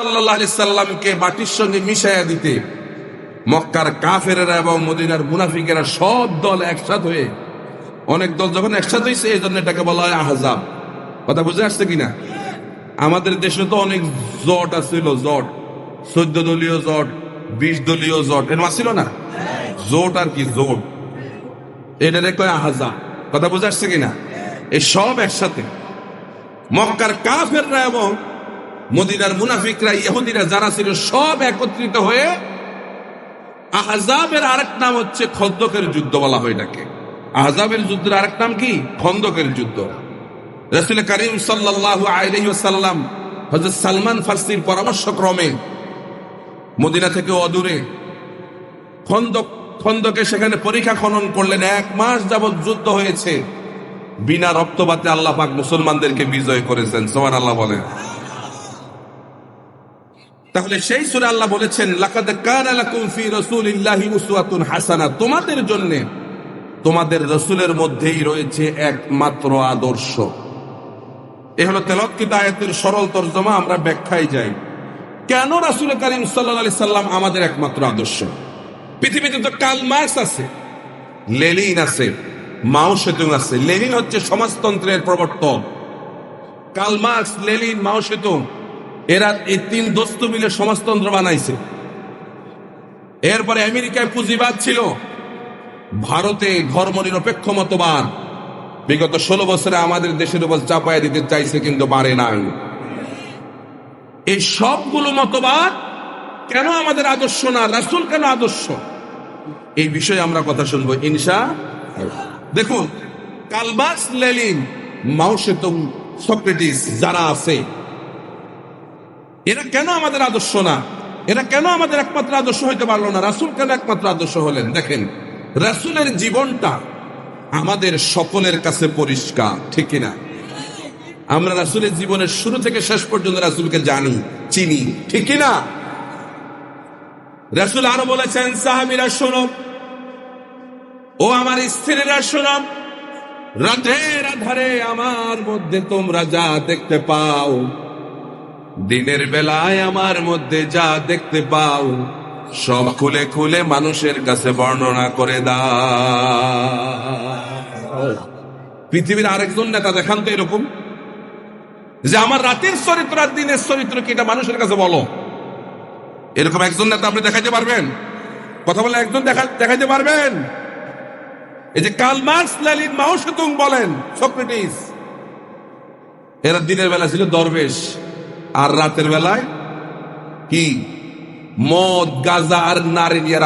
সাল্লামকে মাটির সঙ্গে মিশাইয়া দিতে, মক্কার কাফেরেরা এবং মদিনার মুনাফিকেরা সব দল একসাথ হয়ে, অনেক দল যখন একসাথ হয়েছে এই জন্য এটাকে বলা হয় আহজাব। কথা বুঝে আসছে কিনা? আমাদের দেশে তো অনেক জট আছিল, জট। চোদ্দ দলীয় জট, বিশ দলীয় জট এর ছিল না? জোট আর কি, জোট। এটারে কয় আহজাব। কথা বুঝে আসছে কিনা? এই সব একসাথে। মক্কার কাফেররা এবং মদিনার মুনাফিকরা ইহুদিরা যারা ছিল সব একত্রিত হয়ে আহজাবের আরেক নাম হচ্ছে খন্দকের যুদ্ধ বলা হয় এটাকে। আহজাবের যুদ্ধের আরেক নাম কি? খন্দকের যুদ্ধ। রসুল করিম সাল্লাহ আলাইসাল্লাম হজরত সালমান ফার্সির পরামর্শ ক্রমে মদিনা থেকে অদূরে খন্দক, খন্দকে সেখানে পরীক্ষা খনন করলেন। এক মাস যাবৎ যুদ্ধ হয়েছে। বিনা রক্তপাতে আল্লাহ পাক মুসলমানদেরকে বিজয় করেছেন। সোমান আল্লাহ বলেন। তাহলে সেই সুরে আল্লাহ বলেছেন, লাকাদ কানা লাকুম ফি রাসূলিল্লাহি উসওয়াতুন হাসানা। তোমাদের জন্য, তোমাদের রসুলের মধ্যেই রয়েছে একমাত্র আদর্শ। এ হলো তেলৎকৃত আয়াতের সরল তর্জমা, আমরা ব্যাখ্যায় যাই। কেন রাসূল করিম আলাইহি সাল্লাম আমাদের একমাত্র আদর্শ? পৃথিবীতে তো কাল মার্কস আছে, লেনিন আছে মাও সেতুং আছে। লেনিন হচ্ছে সমাজতন্ত্রের প্রবর্তক। কাল মার্কস লেনিন মাও সেতুং এরা এই তিন দোস্ত মিলে সমাজতন্ত্র বানাইছে। এরপরে আমেরিকায় পুঁজিবাদ ছিল। ভারতে ধর্ম নিরপেক্ষ মতবাদ। বিগত ষোলো বছরে আমাদের দেশের উপর চাপায় দিতে চাইছে কিন্তু পারে নাই। এই সবগুলো মতবাদ কেন আমাদের আদর্শ না? রাসুল কেন আদর্শ? এই বিষয়ে আমরা কথা শুনব ইনশা দেখুন, কালবাস লেলিন মাউসেতুম সক্রেটিস যারা আছে এরা কেন আমাদের আদর্শ না? এরা কেন আমাদের একমাত্র আদর্শ হইতে পারল না? রাসুল কেন একমাত্র আদর্শ হলেন? দেখেন, রাসুলের জীবনটা আমাদের সকলের কাছে পরিষ্কার, ঠিক না আমরা রাসুলের জীবনের শুরু থেকে শেষ পর্যন্ত রাসুলকে জানি, চিনি, ঠিক না রাসুল আরও বলেছেন, সাহাবিরা, শোনো। ও আমার স্ত্রীরা, শোনো। রাতের আধারে আমার মধ্যে তোমরা যা দেখতে পাও দিনের বেলায় আমার মধ্যে যা দেখতে পাও, সব খুলে খুলে মানুষের কাছে বর্ণনা করে দাও। পৃথিবীর আরেকজন নেতা দেখান তো এরকম। যে আমার রাতের চরিত্র আর দিনের চরিত্র কি এটা মানুষের কাছে বলো? এরকম একজন নেতা আপনি দেখাইতে পারবেন? কথা বলে একজন দেখা দেখাইতে পারবেন? এই যে কাল মার্কস লালিন মাও বলেন, সক্রেটিস। এরা দিনের বেলা ছিল দরবেশ। আর রাতের বেলায় কি? মদ গাজা আর নারী নিয়ে